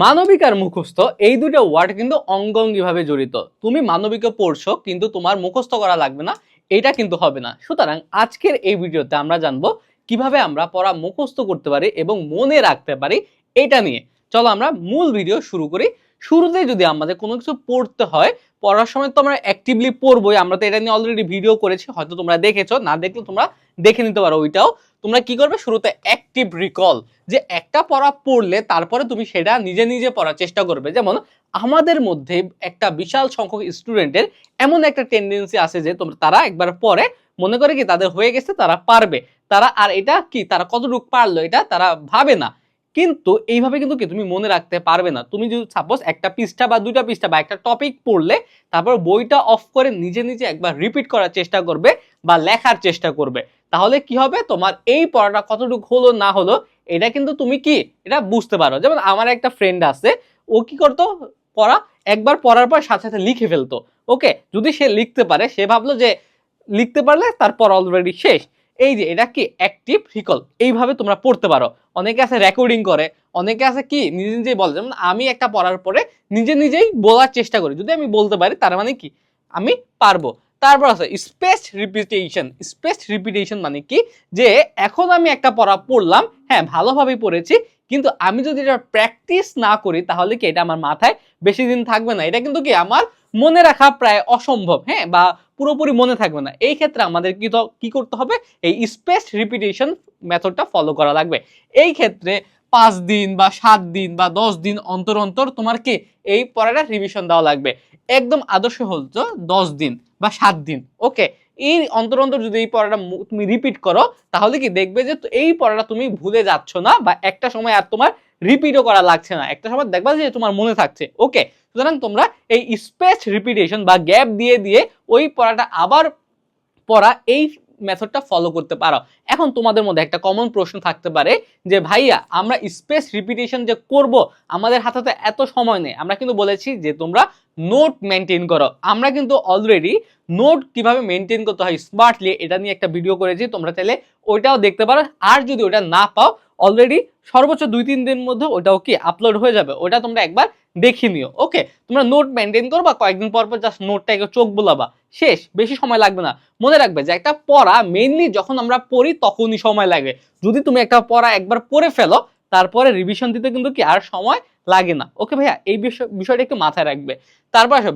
মানবিক আর মুখস্থ, এই দুটো ওয়ার্ড কিন্তু অঙ্গঙ্গিভাবে জড়িত। তুমি মানবিকে পড়ছো, কিন্তু তোমার মুখস্থ করা লাগবে না, এটা কিন্তু হবে না। সুতরাং আজকের এই ভিডিওতে আমরা জানব কীভাবে আমরা পড়া মুখস্থ করতে পারি এবং মনে রাখতে পারি এটা নিয়ে। চলো আমরা মূল ভিডিও শুরু করি। শুরুতে যদি আমাদের কোনো কিছু পড়তে হয়, পড়ার সময় তো আমরা অ্যাক্টিভলি পড়বোই, আমরা তো এটা নিয়ে অলরেডি ভিডিও করেছি, হয়তো তোমরা দেখেছ, না দেখলে তোমরা দেখে নিতে পারো ওইটাও। তোমরা কি করবে? শুরুতে অ্যাক্টিভ রিকল যে একটা পড়া পড়লে তারপরে তুমি সেটা নিজে নিজে পড়ার চেষ্টা করবে। যেমন আমাদের মধ্যে একটা বিশাল সংখ্যক স্টুডেন্টের এমন একটা টেন্ডেন্সি আছে যে তোমরা, তারা একবার পরে মনে করে কি তাদের হয়ে গেছে, তারা পারবে। তারা, আর এটা কি, তারা কতটুকু পারল এটা তারা ভাবে না। কিন্তু এইভাবে কিন্তু কি তুমি মনে রাখতে পারবে না। তুমি যদি সাপোজ একটা পৃষ্ঠা বা দুইটা পৃষ্ঠা বা একটা টপিক পড়লে, তারপর বইটা অফ করে নিজে নিজে একবার রিপিট করার চেষ্টা করবে বা লেখার চেষ্টা করবে। তাহলে কি হবে? তোমার এই পড়াটা কতটুকু হলো না হলো, এটা কিন্তু তুমি কি? এটা বুঝতে পারো। যেমন আমার একটা ফ্রেন্ড আছে, ও কি করতো? পড়া, একবার পড়ার পর সাথে সাথে লিখে ফেলতো। ওকে যদি সে লিখতে পারে, সে ভাবলো যে লিখতে পারলে তার পড়া অলরেডি শেষ। এই যে, এটা কি অ্যাক্টিভ রিকল এইভাবে তোমরা পড়তে পারো। অনেকে আছে রেকর্ডিং করে, অনেকে আছে কি নিজে নিজেই বলে। যেমন আমি একটা পড়ার পরে নিজে নিজেই বলার চেষ্টা করি। যদি আমি বলতে পারি, তার মানে কি? আমি পারব। তারপর আছে স্পেস রিপিটেশন স্পেস রিপিটেশন মানে কি? যে এখন আমি একটা পড়া পড়লাম হ্যাঁ ভালোভাবে পড়েছি, কিন্তু আমি যদি এটা প্র্যাকটিস না করি, তাহলে কি এটা আমার মাথায় বেশি দিন থাকবে না? এটা কিন্তু কি আমার মনে রাখা প্রায় অসম্ভব হ্যাঁ? বা পুরোপুরি মনে থাকবে না। এই ক্ষেত্রে আমাদের কি কি করতে হবে? এই স্পেস রিপিটেশন মেথডটা ফলো করা লাগবে। এই ক্ষেত্রে পাঁচ দিন বা সাত দিন বা দশ দিন অন্তর অন্তর তোমার কি? এই পড়াটা রিভিশন দেওয়া লাগবে। একদম আদর্শ হচ্ছে দশ দিন বা সাত দিন ওকে এই অন্তর অন্তর যদি এই পড়াটা তুমি রিপিট করো, তাহলে কি দেখবে যে এই পড়াটা তুমি ভুলে যাচ্ছ না বা একটা সময় আর তোমার রিপিটও করা লাগছে না। একটা সময় দেখবা যে তোমার মনে থাকছে। ওকে সুতরাং তোমরা এই স্পেস রিপিটেশন বা গ্যাপ দিয়ে দিয়ে ওই পড়াটা আবার পড়া, এই মেথডটা ফলো করতে পারো। এখন তোমাদের মধ্যে একটা কমন প্রশ্ন থাকতে পারে যে, ভাইয়া, আমরা স্পেস রিপিটেশন যে করব, আমাদের হাতে তো এত সময় নেই। আমরা কিন্তু বলেছি যে, তোমরা নোট মেনটেন করো। আমরা কিন্তু অলরেডি নোট কীভাবে মেনটেন করতে হয় স্মার্টলি এটা নিয়ে একটা ভিডিও করেছি। তোমরা চাইলে ওইটাও দেখতে পারো। আর যদি ওটা না পাও অলরেডি সর্বোচ্চ দুই তিন দিন মধ্যে ওটাও কি আপলোড হয়ে যাবে, ওটা তোমরা একবার দেখে নিও ওকে তোমরা নোট মেনটেন করবা, কয়েকদিন পর পর জাস্ট নোটটাকে চোখ বোলাবা, শেষ, বেশি সময় লাগবে না। মনে রাখবে যে একটা পড়া মেইনলি যখন আমরা পড়ি তখনই সময় লাগে। যদি তুমি একটা পড়া একবার পড়ে ফেলো, তারপরে রিভিশন দিতে কিন্তু কি আর সময় লাগে না। ওকে ভাইয়া, এই বিষয়, বিষয়টা একটু মাথায় রাখবে। তারপর আসো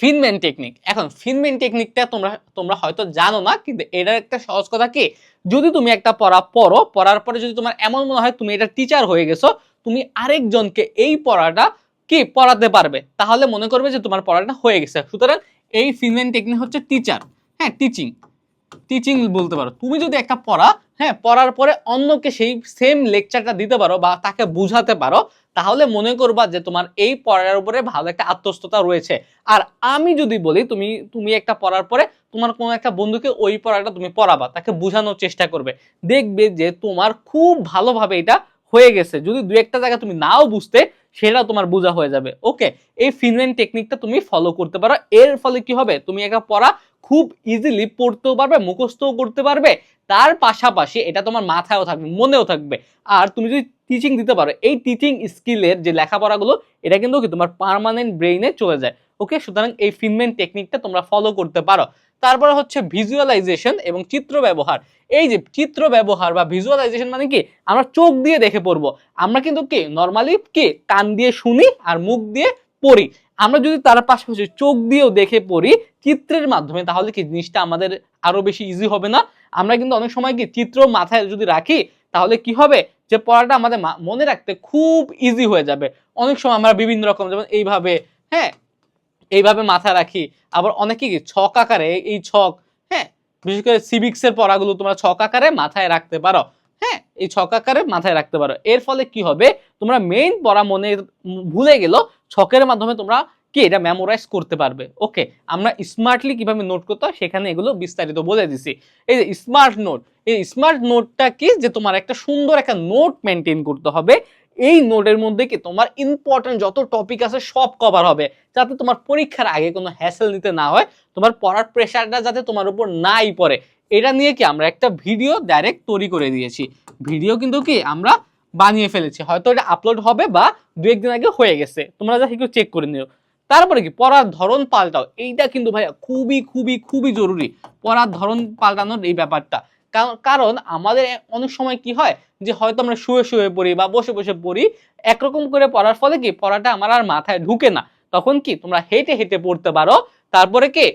ফিনম্যান টেকনিক এখন ফিনম্যান টেকনিকটা তোমরা তোমরা হয়তো জানো না, কিন্তু এটার একটা সহজ কথা কি? যদি তুমি একটা পড়া পড়ো, পড়ার পরে যদি তোমার এমন মনে হয় তুমি এটা টিচার হয়ে গেছো, তুমি আরেকজনকে এই পড়াটা কি? পড়াতে পারবে। তাহলে মনে করবে যে তোমার পড়াটা হয়ে গেছে। সুতরাং এই ফিনম্যান টেকনিক হচ্ছে টিচার হ্যাঁ টিচিং টিচিং বলতে পারো। তুমি যদি একটা পড়া হ্যাঁ পড়ার পরে অন্যকে সেই সেম লেকচারটা দিতে পারো বা তাকে বুঝাতে পারো, তাহলে মনে করবা যে তোমার এই পড়ার উপরে ভালো একটা আত্মস্থতা রয়েছে। আর আমি যদি বলি, তুমি তুমি একটা পড়ার পরে তোমার কোনো একটা বন্ধুকে ওই পড়াটা তুমি পড়াবা, তাকে বোঝানোর চেষ্টা করবে। দেখবে যে তোমার খুব ভালোভাবে এটা হয়ে গেছে। যদি দু একটা জায়গা তুমি নাও বুঝতে সেটা তোমার বোঝা হয়ে যাবে। ওকে এই ফিনল্যান্ড টেকনিকটা তুমি ফলো করতে পারো। এর ফলে কি হবে? তুমি একা পড়া খুব ইজিলি পড়তেও পারবে, মুখস্থও করতে পারবে। তার পাশাপাশি এটা তোমার মাথায়ও থাকবে, মনেও থাকবে। আর তুমি যদি টিচিং দিতে পারো, এই টিচিং স্কিলের যে লেখাপড়াগুলো, এটা কিন্তু কি তোমার পারমানেন্ট ব্রেইনে চলে যায়। ওকে সুতরাং এই ফিনমেন্ট টেকনিকটা তোমরা ফলো করতে পারো। তারপরে হচ্ছে ভিজুয়ালাইজেশন এবং চিত্র ব্যবহার। এই যে চিত্র ব্যবহার বা ভিজুয়ালাইজেশন মানে কি? আমরা চোখ দিয়ে দেখে পড়ব। আমরা কিন্তু কি? নর্মালি কি? কান দিয়ে শুনি আর মুখ দিয়ে পড়ি। আমরা যদি তার পাশাপাশি চোখ দিয়েও দেখে পড়ি চিত্রের মাধ্যমে, তাহলে কি জিনিসটা আমাদের আরও বেশি ইজি হবে না? আমরা কিন্তু অনেক সময় কি চিত্র মাথায় যদি রাখি, তাহলে কি হবে? যে পড়াটা আমাদের মনে রাখতে খুব ইজি হয়ে যাবে। অনেক সময় আমরা বিভিন্ন রকম যেমন এইভাবে হ্যাঁ এইভাবে মাথায় রাখি। আবার অনেকে কি ছক আকারে, এই- ছক হ্যাঁ বিশেষ করে সিভিক্সের পড়াগুলো তোমরা ছক আকারে মাথায় রাখতে পারো। হ্যাঁ এই ছক আকারে মাথায় রাখতে পারো। এর ফলে কি হবে? তোমরা মেইন পড়া মনে ভুলে গেল ছকের মাধ্যমে তোমরা কি এটা মেমোরাইজ করতে পারবে। ওকে আমরা স্মার্টলি কীভাবে নোট করতে হয় সেখানে এগুলো বিস্তারিত বলে দিছি। এই যে স্মার্ট নোট এই স্মার্ট নোটটা কি? যে তোমার একটা সুন্দর একটা নোট মেনটেন করতে হবে। এই নোটের মধ্যে কি তোমার ইম্পর্টেন্ট যত টপিক আছে সব কভার হবে, যাতে তোমার পরীক্ষার আগে কোনো হ্যাসেল নিতে না হয়, তোমার পড়ার প্রেশারটা যাতে তোমার উপর নাই পড়ে। এটা নিয়ে কি আমরা একটা ভিডিও ডাইরেক্ট তৈরি করে দিয়েছি। ভিডিও কিন্তু কি আমরা বানিয়ে ফেলেছি, হয়তো এটা আপলোড হবে বা দু একদিন আগে হয়ে গেছে। তোমরা যা একটু চেক করে নিও। তারপরে কি পড়ার ধরন পাল্টাও, এইটা কিন্তু ভাইয়া খুবই খুবই খুবই জরুরি। পড়ার ধরন পাল্টানোর এই ব্যাপারটা। কারণ- আমাদের অনেক সময় কি হয় যে হয়তো আমরা শুয়ে শুয়ে পড়ি বা বসে বসে পড়ি, একরকম করে পড়ার ফলে কি পড়াটা আমার আর মাথায় ঢুকে না। তখন কি তোমরা হেঁটে হেঁটে পড়তে পারো, তারপরে কি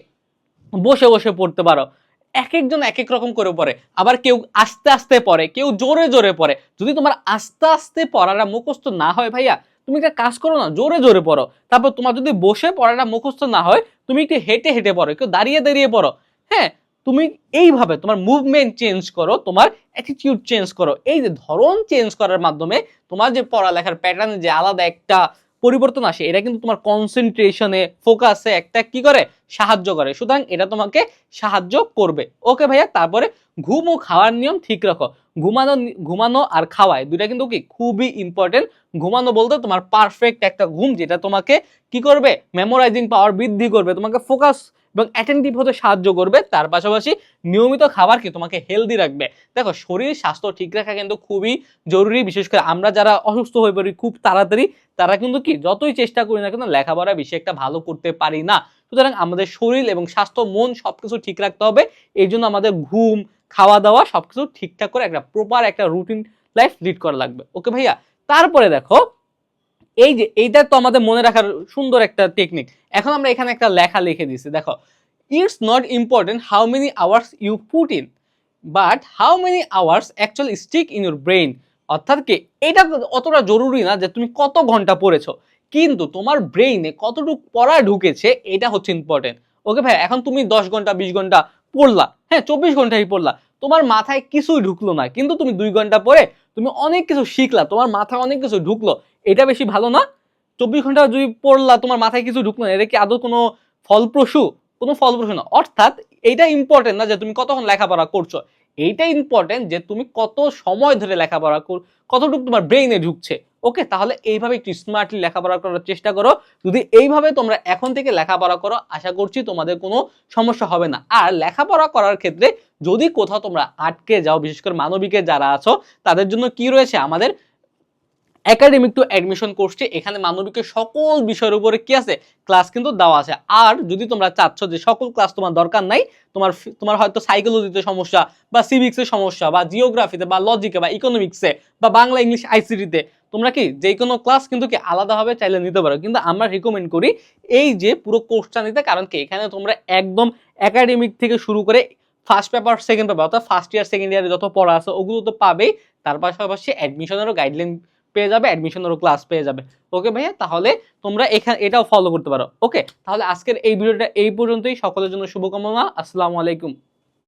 বসে বসে পড়তে পারো। এক একজন এক এক রকম করে পড়ে। আবার কেউ আস্তে আস্তে পড়ে, কেউ জোরে জোরে পড়ে। যদি তোমার আস্তে আস্তে পড়াটা মুখস্থ না হয় ভাইয়া, তুমি একটা কাজ করো না, জোরে জোরে পড়ো। তারপর তোমার যদি বসে পড়াটা মুখস্থ না হয়, তুমি একটু হেঁটে হেঁটে পড়ো কেউ দাঁড়িয়ে দাঁড়িয়ে পড়ো। হ্যাঁ তুমি এইভাবে তোমার মুভমেন্ট চেঞ্জ করো, তোমার অ্যাটিটিউড চেঞ্জ করো। এই যে ধরন চেঞ্জ করার মাধ্যমে তোমার যে পড়ালেখার প্যাটার্ন যে আলাদা একটা পরিবর্তন আসে, এটা কিন্তু তোমার কনসেন্ট্রেশনে ফোকাসে একটা কি করে? সাহায্য করে। সুতরাং এটা তোমাকে সাহায্য করবে। ওকে ভাইয়া, তারপরে ঘুম ও খাওয়ার নিয়ম ঠিক রাখো। ঘুমানো ঘুমানো আর খাওয়ায় দুইটা কিন্তু কি খুবই ইম্পর্টেন্ট ঘুমানো বলতে তোমার পারফেক্ট একটা ঘুম যেটা তোমাকে কি করবে? মেমোরাইজিং পাওয়ার বৃদ্ধি করবে, তোমাকে ফোকাস এবং অ্যাটেন্টিভ হতে সাহায্য করবে। তার পাশাপাশি নিয়মিত খাবার কি তোমাকে হেলদি রাখবে। দেখো, শরীর স্বাস্থ্য ঠিক রাখা কিন্তু খুবই জরুরি, বিশেষ করে আমরা যারা অসুস্থ হয়ে পড়ি খুব তাড়াতাড়ি, তারা কিন্তু কি যতই চেষ্টা করি না কিন্তু লেখাপড়া বেশি একটা ভালো করতে পারি না। সুতরাং আমাদের শরীর এবং স্বাস্থ্য, মন সবকিছু ঠিক রাখতে হবে। এই জন্য আমাদের ঘুম খাওয়া দাওয়া সবকিছু ঠিকঠাক করে একটা প্রপার একটা রুটিন লাইফ লিড করা লাগবে। ওকে ভাইয়া? তারপরে দেখো, এই যে, এইটা তো আমাদের মনে রাখার সুন্দর একটা টেকনিক এখন আমরা এখানে একটা লেখা লিখে দিছি দেখো it's not important how many hours you put in but how many hours actually stick in your brain অর্থাৎ কি, এটা অতটা জরুরি না যে তুমি কত ঘণ্টা পড়েছো। কিন্তু তোমার ব্রেইনে কতটুকু পড়া ঢুকেছে, এটা হচ্ছে ইম্পর্টেন্ট ওকে ভাই এখন তুমি দশ ঘণ্টা, বিশ ঘণ্টা পড়লা হ্যাঁ চব্বিশ ঘন্টাই পড়লা, তোমার মাথায় কিছুই ঢুকলো না, কিন্তু তুমি দুই ঘণ্টা পরে তুমি অনেক কিছু শিখলা, তোমার মাথায় অনেক কিছু ঢুকলো, এটা বেশি ভালো না? চব্বিশ ঘণ্টা যদি পড়লা, তোমার মাথায় কিছু ঢুকলো না, এটা কি আদৌ কোনো ফলপ্রসূ? কোনো ফলপ্রসূ না। অর্থাৎ এইটা ইম্পর্টেন্ট না যে তুমি কতক্ষণ লেখাপড়া করছ। এইটা ইম্পর্টেন্ট যে তুমি কত সময় ধরে লেখাপড়া কর, কতটুকু তোমার ব্রেইনে ঢুকছে। ওকে, তাহলে এইভাবে একটু স্মার্টলি লেখাপড়া করার চেষ্টা করো। যদি এইভাবে তোমরা এখন থেকে লেখাপড়া করো, আশা করছি তোমাদের কোনো সমস্যা হবে না। আর লেখাপড়া করার ক্ষেত্রে যদি কোথাও তোমরা আটকে যাও, বিশেষ করে মানবিকে যারা আছো, তাদের জন্য কি রয়েছে? আমাদের একাডেমিক টু অ্যাডমিশন কোর্সটি এখানে মানবিকের সকল বিষয়ের উপরে কি আছে? ক্লাস কিন্তু দেওয়া আছে। আর যদি তোমরা চাচ্ছ যে সকল ক্লাস তোমার দরকার নাই, তোমার তোমার হয়তো সাইকোলজিতে সমস্যা বা সিভিক্সের সমস্যা বা জিওগ্রাফিতে বা লজিকে বা ইকোনমিক্সে বা বাংলা ইংলিশ আইসিটিতে তোমরা কি যে কোনো ক্লাস কিন্তু কি আলাদাভাবে চাইলে নিতে পারো। কিন্তু আমরা রিকমেন্ড করি এই যে পুরো কোর্সটা নিতে, কারণ কি এখানে তোমরা একদম একাডেমিক থেকে শুরু করে ফার্স্ট পেপার সেকেন্ড পেপার অর্থাৎ ফার্স্ট ইয়ার সেকেন্ড ইয়ারে যত পড়া আছে, ওগুলো তো পাবেই। তার পাশাপাশি অ্যাডমিশনেরও গাইডলাইন পেয়ে যাবে অ্যাডমিশনেরও ক্লাস পেয়ে যাবে। ওকে ভাইয়া? তাহলে তোমরা এখানে, এটাও ফলো করতে পারো। ওকে তাহলে আজকের এই ভিডিওটা এই পর্যন্তই। সকলের জন্য শুভকামনা। আসসালামু আলাইকুম।